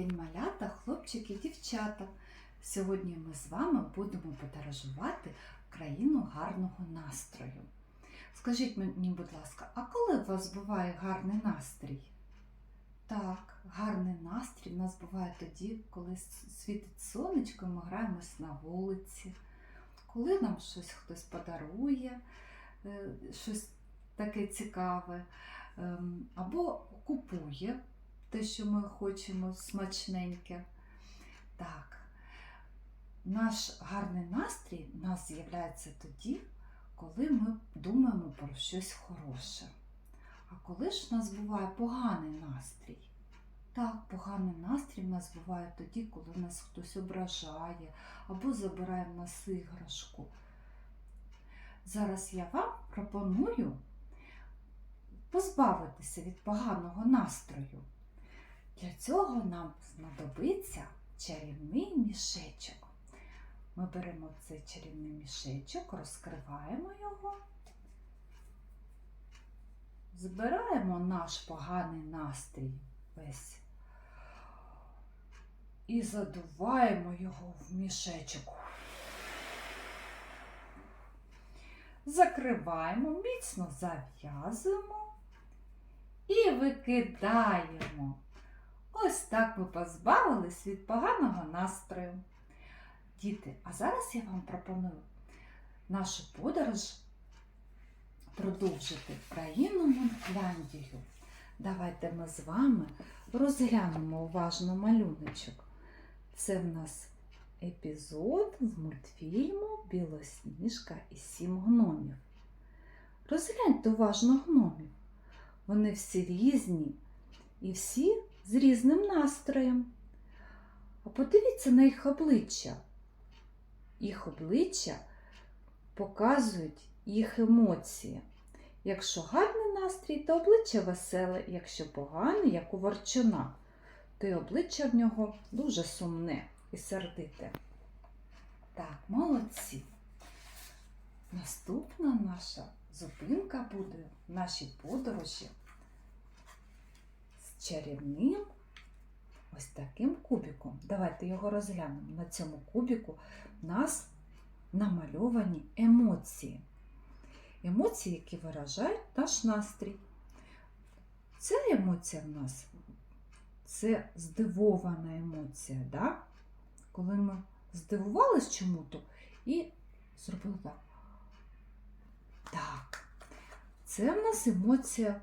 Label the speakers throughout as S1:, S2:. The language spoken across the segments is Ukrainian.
S1: малята! хлопчики і дівчата. Сьогодні ми з вами будемо подорожувати країну гарного настрою. Скажіть мені, будь ласка, а коли у вас буває гарний настрій? Так, гарний настрій у нас буває тоді, коли світить сонечко, і ми граємось на вулиці, коли нам щось хтось подарує, е, щось таке цікаве, ем, або купує те, що ми хочемо смачненьке. Так, наш гарний настрій у нас з'являється тоді, коли ми думаємо про щось хороше. А коли ж у нас буває поганий настрій? Так, поганий настрій в нас буває тоді, коли нас хтось ображає або забирає в нас іграшку. Зараз я вам пропоную позбавитися від поганого настрою. Для цього нам знадобиться чарівний мішечок. Ми беремо цей чарівний мішечок, розкриваємо його, збираємо наш поганий настрій весь і задуваємо його в мішечок. Закриваємо, міцно зав'язуємо і викидаємо. Ось так ми позбавились від поганого настрою. Діти, а зараз я вам пропоную нашу подорож продовжити в країну Монкляндію. Давайте ми з вами розглянемо уважно малюночок. Це в нас епізод з мультфільму Білосніжка і сім гномів. Розгляньте уважно гномів. Вони всі різні і всі з різним настроєм. А подивіться на їх обличчя. Їх обличчя показують їх емоції. Якщо гарний настрій, то обличчя веселе, якщо поганий, як у ворчуна, то й обличчя в нього дуже сумне і сердите. Так, молодці. Наступна наша зупинка буде в нашій подорожі чарівним ось таким кубиком. Давайте його розглянемо. На цьому кубику в нас намальовані емоції. Емоції, які виражають наш настрій. Ця емоція в нас це здивована емоція, да? коли ми здивувались чому-то і зробили так. Так, це в нас емоція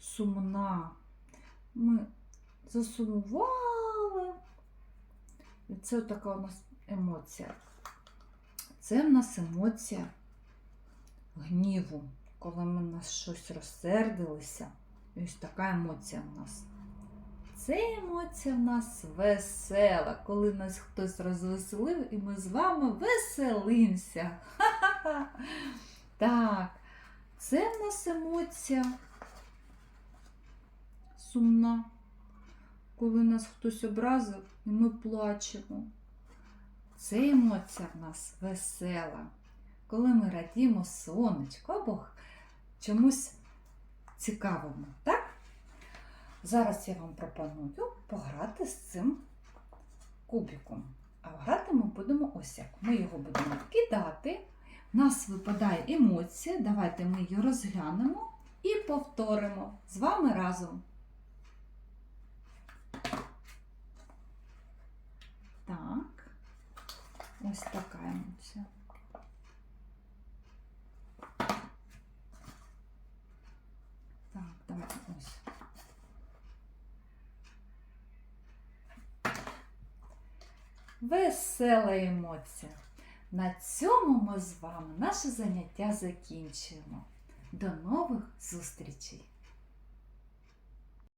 S1: сумна. Ми засумували. І це така у нас емоція. Це в нас емоція гніву, коли ми на щось розсердилися. І ось така емоція в нас. Це емоція в нас весела, коли нас хтось розвеселив, і ми з вами веселимося. Ха-ха-ха. Так, це в нас емоція сумна, коли нас хтось образив і ми плачемо. Це емоція в нас весела, коли ми радімо сонечку або чомусь цікавому, так? Зараз я вам пропоную пограти з цим кубиком. А грати ми будемо ось як. Ми його будемо кидати. У нас випадає емоція. Давайте ми її розглянемо і повторимо з вами разом. Так, ось така емоція. Так, давайте ось. Весела емоція. На цьому ми з вами наше заняття закінчуємо. До нових зустрічей!